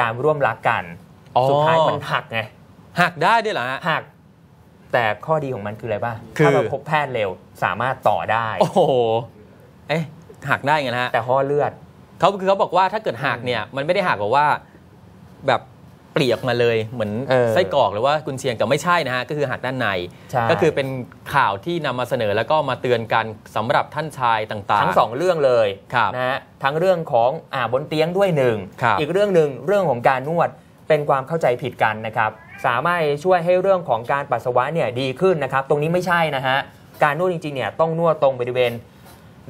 การร่วมรักกันอ๋อสุดท้ายมันหักไงหักได้ด้วยเหรอฮะหัก แต่ข้อดีของมันคืออะไรบ้างคือถ้าเราพบแพทย์เร็วสามารถต่อได้ โอ้โหเอ๊ะหักได้ไงนะฮะแต่ห่อเลือดเขาคือเขาบอกว่าถ้าเกิดหักเนี่ยมันไม่ได้หักแบบว่าแบบเปลียกมาเลยเหมือนเออไส้กรอกหรือว่ากุนเชียงแต่ไม่ใช่นะฮะก็คือหักด้านในใช่ก็คือเป็นข่าวที่นำมาเสนอแล้วก็มาเตือนกันสำหรับท่านชายต่างๆ ทั้งสองเรื่องเลยครับนะฮะทั้งเรื่องของอ่าบนเตียงด้วยหนึ่งครับอีกเรื่องหนึ่งเรื่องของการนวดเป็นความเข้าใจผิดกันนะครับสามารถช่วยให้เรื่องของการปัสสาวะเนี่ยดีขึ้นนะครับตรงนี้ไม่ใช่นะฮะการนวดจริงๆเนี่ยต้องนวดตรงบริเวณ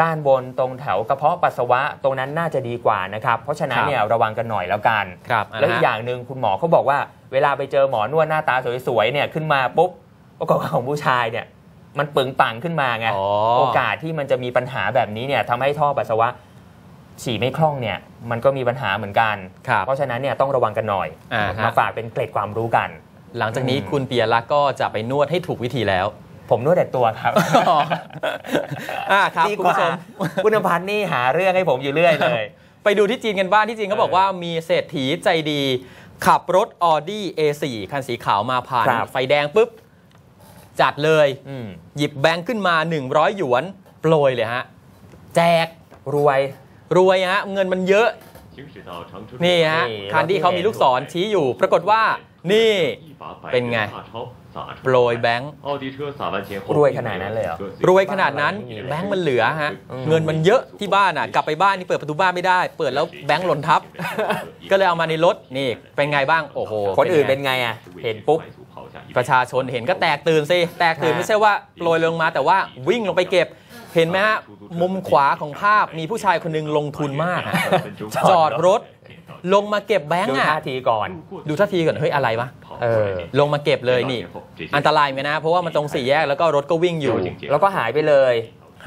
ด้านบนตรงแถวกระเพาะปัสสาวะตรงนั้นน่าจะดีกว่านะครับ เพราะฉะนั้นเนี่ยระวังกันหน่อยแล้วกันครับแล้วอีกนะฮะอย่างหนึ่งคุณหมอเขาบอกว่า เวลาไปเจอหมอนวดหน้าตาสวยๆเนี่ยขึ้นมาปุ๊บปรากฏว่าของผู้ชายเนี่ยมันปึงปังขึ้นมาไงอ๋อโอกาสที่มันจะมีปัญหาแบบนี้เนี่ยทำให้ท่อปัสสาวะฉี่ไม่คล่องเนี่ยมันก็มีปัญหาเหมือนกันครับเพราะฉะนั้นเนี่ยต้องระวังกันหน่อยอ่าฮะมาฝากเป็นเกร็ดความรู้กัน หลังจากนี้อืมคุณปียรักษ์ก็จะไปนวดให้ถูกวิธีแล้ว ผมนวดแต่ตัวครับอ่าครับคุณผู้ชมคุณพันธ์นี่หาเรื่องให้ผมอยู่เรื่อยเลย ไปดูที่จีนกันบ้างที่จีนเขาบอกว่ามีเศรษฐีใจดี ขับรถ Audi A4 คันสีขาวมาผ่านไฟแดงปุ๊บ จัดเลยหยิบแบงค์ขึ้นมา 100 หยวนโปรยเลยฮะ แจกรวย รวยฮะ เงินมันเยอะ นี่ฮะคันที่เขามีลูกศรชี้อยู่ ปรากฏว่า นี่เป็นไง โปรยแบงค์รวยขนาดนั้นเลยหรอรวยขนาดนั้นแบงค์มันเหลือฮะเงินมันเยอะที่บ้านอะกลับไปบ้านนี่เปิดประตูบ้านไม่ได้ เปิดแล้วแบงค์หล่นทับ ก็เลยเอามาในรถนี่เป็นไงบ้างโอ้โหคนอื่นเป็นไงอะเห็นปุ๊บประชาชนเห็นก็แตกตื่นสิแตกตื่นไม่ใช่ว่าโปรยลงมาแต่ว่าวิ่งลงไปเก็บเห็นไหมฮะมุมขวาของภาพมีผู้ชายคนนึงลงทุนมาก จอดรถ ลงมาเก็บแบงดูค์อะท่าทีก่อน ดูท่าทีก่อนเฮ้ยอะไรวะเออลงมาเก็บเลยนี่ อันตรายไหมนะ เพราะว่ามันตรงสี่แยกแล้วก็รถก็วิ่งอยู่ แล้วก็หายไปเลย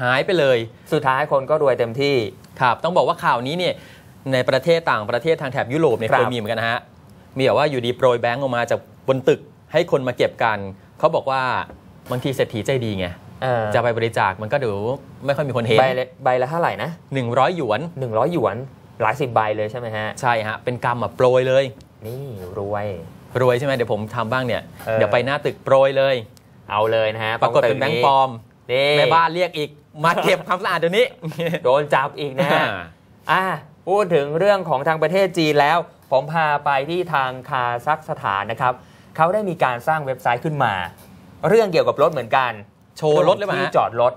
หายไปเลย สุดท้ายคนก็รวยเต็มที่ครับต้องบอกว่าข่าวนี้เนี่ยในประเทศต่างประเทศทางแถบยุโรปเนี่ยครับเคยมีเหมือนกันนะฮะมีแบบว่าอยู่ดีโปรยแบงก์ออกมาจากบนตึกให้คนมาเก็บกัน เขาบอกว่าบางทีเศรษฐีใจดีไงเออจะไปบริจาคมันก็ดูไม่ค่อยมีคนเห็นใบละใบละเท่าไหร่นะ100หยวน100หยวน หลายสิบใบเลยใช่ไหมฮะ ใช่ฮะ เป็นกรรมอะโปรยเลย นี่รวย รวยใช่ไหมเดี๋ยวผมทำบ้างเนี่ยเออเดี๋ยวไปหน้าตึกโปรยเลย เอาเลยนะฮะ ปรากฏเป็นแบงค์ปลอมนี่แม่บ้านเรียกอีก มาเก็บความสะอาดเดี๋ยวนี้ โดนจับอีกนะฮะอ่าพูดถึงเรื่องของทางประเทศจีนแล้ว ผมพาไปที่ทางคาซัคสถานนะครับ เขาได้มีการสร้างเว็บไซต์ขึ้นมา เรื่องเกี่ยวกับรถเหมือนกัน โชว์รถเลยไหมที่ฮะจอดรถ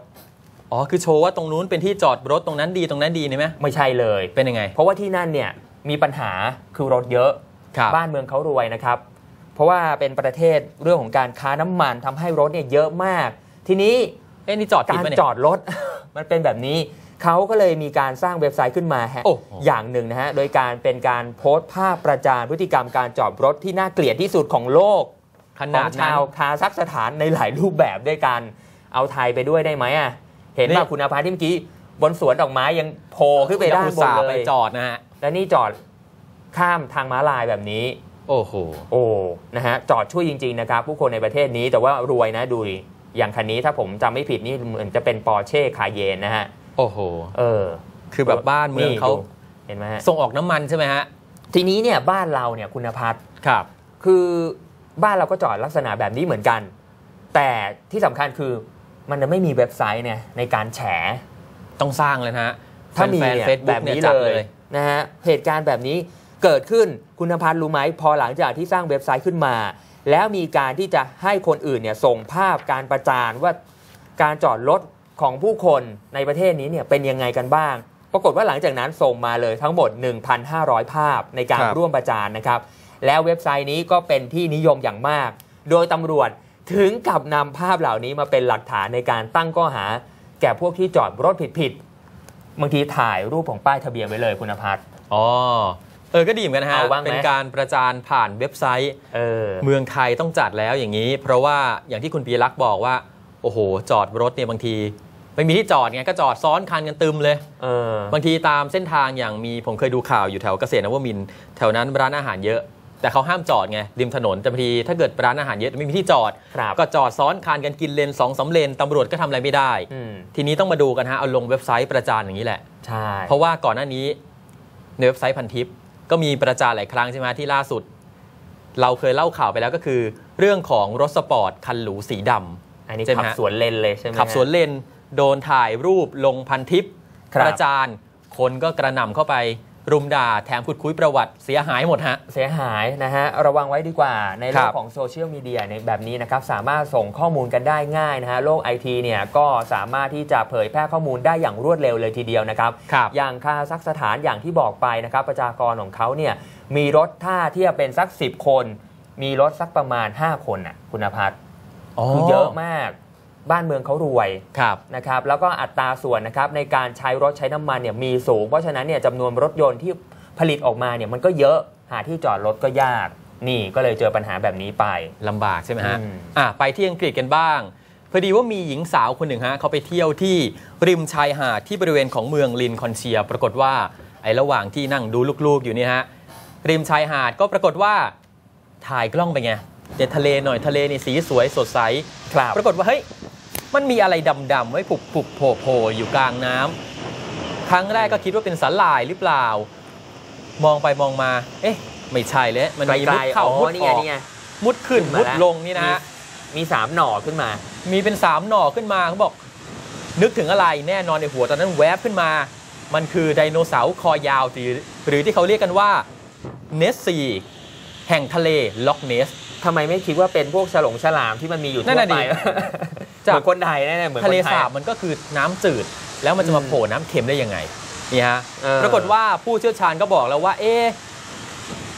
อ๋อ คือโชว์ว่าตรงนู้นเป็นที่จอดรถตรงนั้นดีตรงนั้นดีนี่ไหมไม่ใช่เลย เป็นยังไง เพราะว่าที่นั่นเนี่ยมีปัญหาคือรถเยอะครับบ้านเมืองเขารวยนะครับ เพราะว่าเป็นประเทศเรื่องของการค้าน้ำมันทำให้รถเนี่ยเยอะมาก ทีนี้เอ้นี่จอดผิดการปะเนี่ยจอดรถมันเป็นแบบนี้เขาก็เลยมีการสร้างเว็บไซต์ขึ้นมาฮะโอ้โหอย่างหนึ่งนะฮะ โดยการเป็นการโพสต์ภาพประจานพฤติกรรมการจอดรถที่น่าเกลียดที่สุดของโลกขขนาอดงนั้ชานวคาซัคสถานในหลายรูปแบบด้วยกัน เอาไทยไปด้วยได้ไหมอะ เห็นนี่ว่าคุณอาภาที่เมื่อกี้บนสวนดอกไม้ยังโผล่ขึ้นไปด้านอุตบนส่าห์เลไปยจอดนะฮะและนี่จอดข้ามทางม้าลายแบบนี้ โอ้โหโอ้นะฮะจอดช่วยจริง ๆ นะครับ ผู้คนในประเทศนี้แต่ว่ารวยนะดูดิอย่างคันนี้ถ้าผมจำไม่ผิดนี่เหมือนจะเป็นปอร์เช่คาเยนนะฮะโอ้โหเออ คือแบบบ้านเมืองเขาดูเห็นไหมฮะส่งออกน้ำมันใช่ไหมฮะทีนี้เนี่ยบ้านเราเนี่ยคุณพัฒน์ครับ คือบ้านเราก็จอดลักษณะแบบนี้เหมือนกัน แต่ที่สำคัญคือ มันจะไม่มีเว็บไซต์เนี่ยในการแฉต้องสร้างเลยนะฮะถ้ามีแฟนเนี่ยเฟซแบบุ๊กบเนี่ยนี้จัดเลเลยยนะฮะเหตุการณ์แบบนี้เกิดขึ้นคุณพัฒน์รู้ไหมพอหลังจากที่สร้างเว็บไซต์ขึ้นมา แล้วมีการที่จะให้คนอื่นเนี่ยส่งภาพการประจานว่าการจอดรถของผู้คนในประเทศนี้เนี่ยเป็นยังไงกันบ้าง ปรากฏว่าหลังจากนั้นส่งมาเลยทั้งหมด 1,500 ภาพในการครับร่วมประจานนะครับ แล้วเว็บไซต์นี้ก็เป็นที่นิยมอย่างมาก โดยตำรวจ ถึงกับนำภาพเหล่านี้มาเป็นหลักฐานในการตั้งข้อหา แก่พวกที่จอดรถผิดๆบางทีถ่ายรูปของป้ายทะเบียนไว้เลยคุณพัฒน์ อ๋อ เออ ก็ดีเหมือนกันนะฮะ เอาบ้างไหม เป็นการประจานผ่านเว็บไซต์ เออ เมืองไทยต้องจัดแล้วอย่างนี้ เพราะว่าอย่างที่คุณปีรักษ์บอกว่า โอ้โห จอดรถเนี่ยบางที ไม่มีที่จอดไงก็จอดซ้อนคันกันตึมเลย เออ บางทีตามเส้นทางอย่างมีผมเคยดูข่าวอยู่แถวเกษตรนวมินทร์แถวนั้นร้านอาหารเยอะ แต่เขาห้ามจอดไงริมถนนแต่บางทีถ้าเกิดร้านอาหารเยอะไม่มีที่จอดครับก็จอดซ้อนคันกันกินเลนสองสามเลนตำรวจก็ทำอะไรไม่ได้อืมทีนี้ต้องมาดูกันฮะเอาลงเว็บไซต์ประจานอย่างนี้แหละใช่เพราะว่าก่อนหน้านี้ในเว็บไซต์พันทิปก็มีประจานหลายครั้งใช่ไหมที่ล่าสุด เราเคยเล่าข่าวไปแล้วก็คือ เรื่องของรถสปอร์ตคันหรูสีดำอันนี้ใช่ไหมขับฮะสวนเลนเลยใช่ไหมขับสวนเลนโดนถ่ายรูปลงพันทิปครับประจานคนก็กระหน่ำเข้าไป รุมด่าแถมขุดคุยประวัติเสียหายหมดฮะ เสียหายนะฮะ ระวังไว้ดีกว่าในโลครักบของโซเชียลมีเดียในแบบนี้นะครับ สามารถส่งข้อมูลกันได้ง่ายนะฮะ โลกไอทีเนี่ยก็สามารถที่จะเผยแพร่ข้อมูลได้อย่างรวดเร็วเลยทีเดียวนะครับครับอย่างคาซักสถานอย่างที่บอกไปนะครับ ประชากรของเขาเนี่ยมีรถถ้าเทียบเป็นสัก 10 คน มีรถสักประมาณ 5 คนน่ะคุณพัฒน์คือเยอะมาก บ้านเมืองเขารวยครับนะครับแล้วก็อัตราส่วนนะครับในการใช้รถใช้น้ำมันเนี่ยมีสูง เพราะฉะนั้นเนี่ยจำนวนรถยนต์ที่ผลิตออกมาเนี่ยมันก็เยอะหาที่จอดรถก็ยาก นี่ก็เลยเจอปัญหาแบบนี้ไปลำบากใช่ไหมฮะอืมอะไปที่อังกฤษกันบ้างพอดีว่ามีหญิงสาวคนหนึ่งฮะเขาไปเที่ยวที่ริมชายหาดที่บริเวณของเมืองลินคอนเชีย ปรากฏว่าไอ้ระหว่างที่นั่งดูลูกๆอยู่เนี่ยฮะริมชายหาดก็ปรากฏว่าถ่ายกล้องไปไงเด็ดทะเลหน่อยทะเลนี่สีสวยสดใสครับปรากฏว่าเฮ้ย มันมีอะไรดำๆไว้ผุบผุบโผล่โผล่อยู่กลางน้ำครั้งแรกก็คิดว่าเป็นสาหร่ายหรือเปล่า มองไปมองมา เอ๊ะ ไม่ใช่เลยมันไกลมีมุดๆเข้าอ๋มุอดนี่อไงอกนี่ไงมุดขึ้นขึ้นมามุดแล้วลงนี่นะฮะมีสามหน่อขึ้นมา มีเป็นสามหน่อขึ้นมาเขาบอก นึกถึงอะไรแน่นอนในหัวตอนนั้นแวบขึ้นมา มันคือไดโนเสาร์คอยาวหรือหรือที่เขาเรียกกันว่าเนสซีแห่งทะเลล็อกเนสทำไมไม่คิดว่าเป็นพวกฉลงฉลามที่มันมีอยู่นั่ทั่วนน่ะไปดิเห จากมือนคนไทยแน่ๆเหมือนทะเลคนไทยสาบมันก็คือน้ำจืด แล้วมันจะมาอืมโผล่น้ำเค็มได้ยังไงนี่ฮะเออปรากฏว่าผู้เชี่ยวชาญก็บอกแล้วว่า เอ๊ะ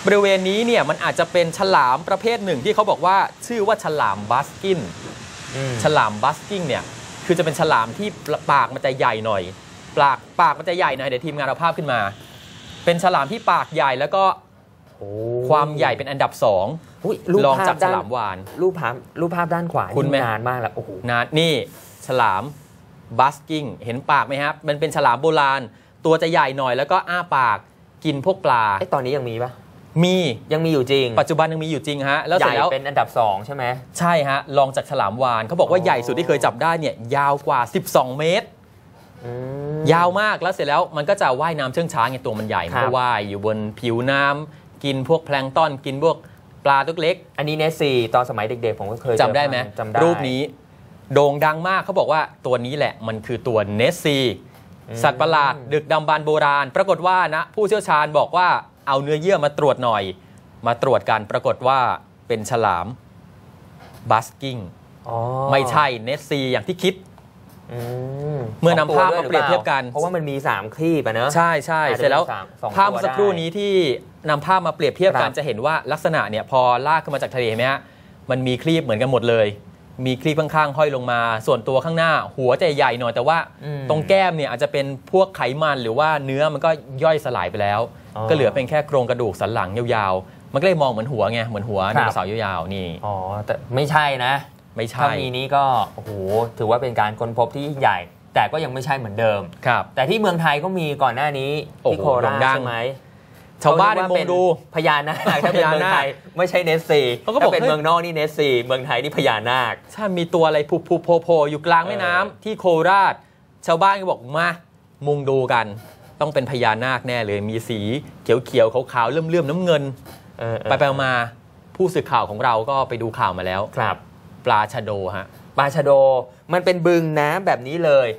บริเวณนี้เนี่ยมันอาจจะเป็นฉลามประเภทหนึ่งที่เขาบอกว่าชื่อว่าฉลามบัสกินอืมฉลามบัสกิ้งเนี่ยคือจะเป็นฉลามที่ปากมันจะใหญ่หน่อยปากปากมันจะใหญ่หน่อยเดี๋ยวทีมงานเอาภาพขึ้นมา เป็นฉลามที่ปากใหญ่แล้วก็โอ้ ความใหญ่เป็นอันดับสองอุ๊ยรูปลองภาจาพกฉด้านลามวานรูปภาพรูปภาพด้านขวาคุณไหมนี่นานมากแล้วโอ้โหนะนี่ฉลามบัสกิ้งเห็นปากไหมครับมันเป็นฉลามโบราณ ตัวจะใหญ่หน่อยแล้วก็อ้าปากกินพวกปลาไอ้ยตอนนี้ยังมีปะมียังมีอยู่จริง ปัจจุบันยังมีอยู่จริงฮะแล้วใหเสร็ญ่จแล้วเป็นอันดับ 2 ใช่ไหมใช่ฮะลองจากฉลามวานเขาบอกว่าอ๋อใหญ่สุดที่เคยจับได้เนี่ยยาวกว่า 12 เมตรอืมยาวมากแล้วเสร็จแล้วมันก็จะว่ายน้ำเชื่องช้าไงตัวมันใหญ่มันครัก็บว่ายอยู่บนผิวน้ำ กินพวกแพลงก์ต้อนกินพวกปลาตัวเล็ก อันนี้เนสซีตอนสมัยเด็กๆ ผมก็เคยจำได้ไหมจำได้รูปนี้ โด่งดังมากเขาบอกว่าตัวนี้แหละมันคือตัวเนสซีอืมสัตว์ประหลาดดึกดำบรรพ์โบราณ ปรากฏว่านะ ผู้เชี่ยวชาญบอกว่าเอาเนื้อเยื่อมาตรวจหน่อย มาตรวจกันปรากฏว่าเป็นฉลามบัสกิ้งอ๋อไม่ใช่เนสซีอย่างที่คิดอืม เมื่อนำภาพสงตัวมาเปรียบเทียบกัน เพราะว่ามันมี 3 คลีปอะเนอะใช่ใช่อาจจะเสร็จแล้วเป็นสามสองภาพตัวเมื่อสักครู่ได้นี้ที่นำภาพมาเปรียบเทียบกันครับจะเห็นว่าลักษณะเนี่ยพอลากขึ้นมาจากทะเลเห็นไหมฮะมันมีคลีปเหมือนกันหมดเลย มีคลีปข้างๆห้อยลงมา ส่วนตัวข้างหน้า หัวจะใหญ่หน่อยแต่ว่าอืมตรงแก้มเนี่ยอาจจะเป็นพวกไขมันหรือว่าเนื้อมันก็ย่อยสลายไปแล้วอ๋อก็เหลือเป็นแค่โครงกระดูกสันหลังยาวๆมันก็เลยมองเหมือนหัวไง เหมือนหัวคไดรับโนเสาร์ยาวๆนี่ อ๋อ แต่ไม่ใช่นะ ไม่ถ้าใช่มีนี้ก็โอ้โหถือว่าเป็นการค้นพบที่ยิ่งใหญ่ แต่ก็ยังไม่ใช่เหมือนเดิมครับแต่ที่เมืองไทยก็มีก่อนหน้านี้โอ้ที่โหโคราชโด่งดังใช่ไหมชาวบ้านในเขมุเรีงยกดูว่าเป็นพญานาคถ้าเป็นเมืองไทยไม่ใช่เนสซีเขาก็บอกถ้าเป็นเฮ้ยเมืองนอกนี่เนสซีเมืองไทยนี่พญานาคถ้ามีตัวอะไรผุผุโผล่โผล่อยู่กลางแม่น้ำเออที่โคราช ชาวบ้านก็บอกมามุงดูกัน ต้องเป็นพญานาคแน่เลยมีสีเขียวๆขาวๆเลื่อมๆน้ำเงินเออเออไปไปมาผู้สื่อข่าวของเราก็ไปดูข่าวมาแล้วครับ ปลาชะโดฮะปลาชะโดมันเป็นบึงน้ำแบบนี้เลย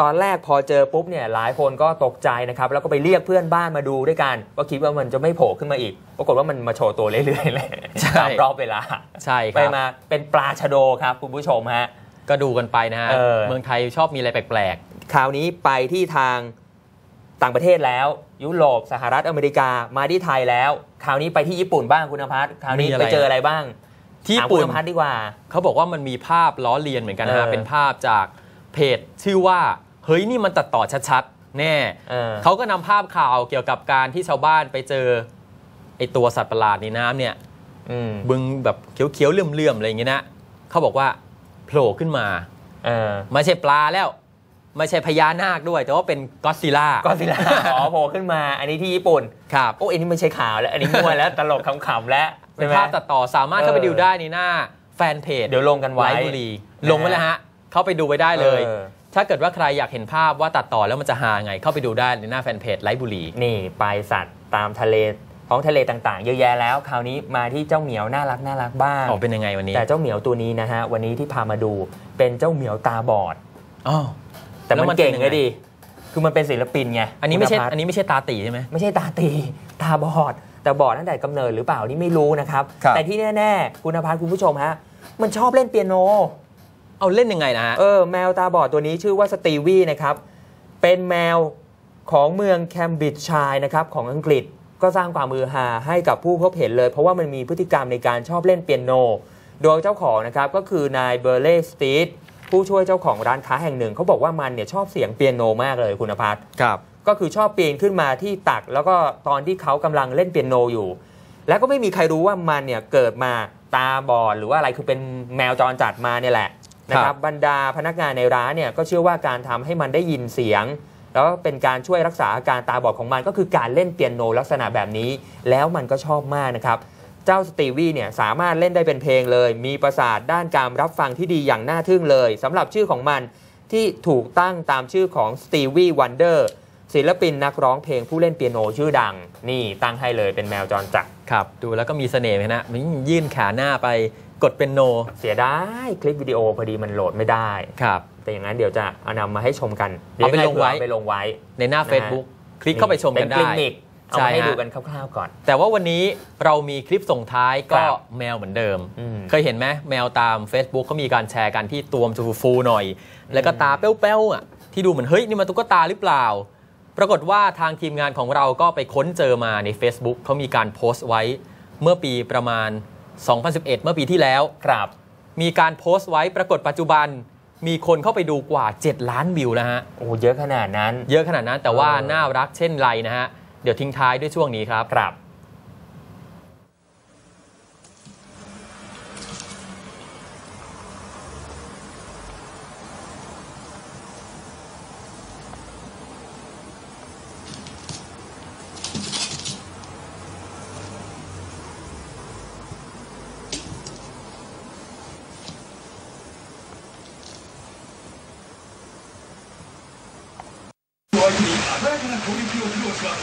ตอนแรกพอเจอปุ๊บเนี่ยหลายคนก็ตกใจนะครับ แล้วก็ไปเรียกเพื่อนบ้านมาดูด้วยกันก็คิดว่ามันจะไม่โผล่ขึ้นมาอีกปรากฏว่ามันมาโชว์ตัวเรื่อยๆเลยใช่ตามรอบเวลาใช่คไปรับมาเป็นปลาชะโดครับคุณผู้ชมฮะก็ดูกันไปนะฮะเออเมืองไทยชอบมีอะไรแปลกคราวนี้ไปที่ทางต่างประเทศแล้ว ยุโรปสหรัฐอเมริกามาที่ไทยแล้ว คราวนี้ไปที่ญี่ปุ่นบ้างคุณนภัสคราวนี้ไปเจออะไรบ้างๆ ที่ถามญี่คุปุ่ณนนภัสดีกว่าเขาบอกว่ามันมีภาพล้อเลียนเหมือนกันนะฮะเออเป็นภาพจากเพจชื่อว่า เฮ้ยนี่มันตัดต่อชัดๆแน่เออเขาก็นำภาพข่าวเกี่ยวกับการที่ชาวบ้านไปเจอไอตัวสัตว์ประหลาดในน้ำเนี่ยอืมบึงแบบเขียวๆเลื่อมๆอะไรอย่างเงี้ยนะเขาบอกว่าโผล่ขึ้นมาเออไม่ใช่ปลาแล้ว ไม่ใช่พญานาคด้วย แต่ว่าเป็นก็อดซิลล่าก็สิลาอ๋อโผล่ขึ้นมา อันนี้ที่ญี่ปุ่น ครับ โอ้อันนี้ไม่ใช่ข่าวแล้ว อันนี้มั่วแล้ว ตลกขำๆแล้วเป็นใช่ไหมภาพตัดต่อสามารถเข้าไปเออดูได้ในหน้าแฟนเพจ เดี๋ยวลงกันไว้ไลฟ์บุรีนะลงไว้แล้วฮะ เข้าไปดูไว้ได้เลยออถ้าเกิดว่าใครอยากเห็นภาพว่าตัดต่อแล้วมันจะหาไง เข้าไปดูได้ในหน้าแฟนเพจไลฟ์บุรี นี่ไปสัตว์ตามทะเลของทะเลต่างๆ เยอะแยะแล้ว คราวนี้มาที่เจ้าเหมียวน่ารักน่ารักบ้างออกเป็นยังไงวันนี้ แต่เจ้าเหมียวตัวนี้นะฮะวันนี้ที่พามาดูเป็นเจ้าเหมียวตาบอดอ๋อ แต่แล้วมัมันนเก่งเป็นยังไงก็ดี คือมันเป็นศิลปินไงอันนี้ไม่ใช่คุณภาพอันนี้ไม่ใช่ตาตีใช่ไหมไม่ใช่ตาตีตาบอด แต่บอดตั้งแต่กำเนิดหรือเปล่านี่ไม่รู้นะครับครับ แต่ที่แน่ๆ คุณพัฒน์คุณผู้ชมฮะมันชอบเล่นเปียโน เอาเล่นยังไงนะฮะเออแมวตาบอดตัวนี้ชื่อว่าสตีวีนะครับเป็นแมวของเมืองแคมบริดจ์ชัยนะครับของอังกฤษก็สร้างความมือฮาให้กับผู้พบเห็นเลย เพราะว่ามันมีพฤติกรรมในการชอบเล่นเปียโน โดยเจ้าของนะครับก็คือนายเบอร์เล่สตีท ผู้ช่วยเจ้าของร้านค้าแห่งหนึ่งเขาบอกว่ามันเนี่ยชอบเสียงเปียโนมากเลยคุณพัฒน์ครับ ก็คือชอบปีนขึ้นมาที่ตัก แล้วก็ตอนที่เขากำลังเล่นเปียโนอยู่ แล้วก็ไม่มีใครรู้ว่ามันเนี่ยเกิดมาตาบอดหรือว่าอะไรคือเป็นแมวจรจัดมาเนี่ยแหละนะคครัรับบบรรดาพนักงานในร้านเนี่ยก็เชื่อว่าการทำให้มันได้ยินเสียง แล้วก็เป็นการช่วยรักษาอาการตาบอดของมันก็คือการเล่นเปียโนลักษณะแบบนี้ แล้วมันก็ชอบมากนะครับ เจ้าสตีวีเนี่ยสามารถเล่นได้เป็นเพลงเลย มีประสาทด้านการรับฟังที่ดีอย่างน่าทึ่งเลยสำหรับชื่อของมันที่ถูกตั้งตามชื่อของสตีวีวันเดอร์ศิลปินนักร้องเพลงผู้เล่นเปียโนชื่อดัง นี่ตั้งให้เลยเป็นแมวจรจัดครับ ดูแล้วก็มีเสน่ห์ไหมนะมันยื่นขาหน้าไปกดเป็นโน เสียดายคลิปวิดีโอพอดีมันโหลดไม่ได้ครับ แต่อย่างนั้นเดี๋ยวจะเอานำมาให้ชมกันเอาไปลงไว้เดี๋ยให้เผื่อเอาไปลงไว้ในหน้านะฮะ Facebook คลิกเข้าไปชมกันเป็นได้คลินิก เอาใช่มาให้ฮะดูกันคร่าวๆก่อน แต่ว่าวันนี้เรามีคลิปส่งท้ายก็ครับแมวเหมือนเดิมอืมเคยเห็นไหมแมวตาม Facebook เขามีการแชร์กันที่ตัวมนจะฟูๆหน่อย แล้วก็ตาเป้วๆอะที่ดูเหมือนเฮ้ยนี่มันตุ๊กตาหรือเปล่า ปรากฏว่าทางทีมงานของเราก็ไปค้นเจอมาใน Facebook เขามีการโพสต์ไว้เมื่อปีประมาณ 2011 เมื่อปีที่แล้วครับ มีการโพสต์ไว้ปรากฏปัจจุบันมีคนเข้าไปดูกว่า 7 ล้านวิวแล้วฮะ โอ้เยอะขนาดนั้น เยอะขนาดนั้นแต่ว่าเออน่ารักเช่นไรนะฮะ เดี๋ยวทิ้งท้ายด้วยช่วงนี้ครับครับ 躍な攻撃を披露します。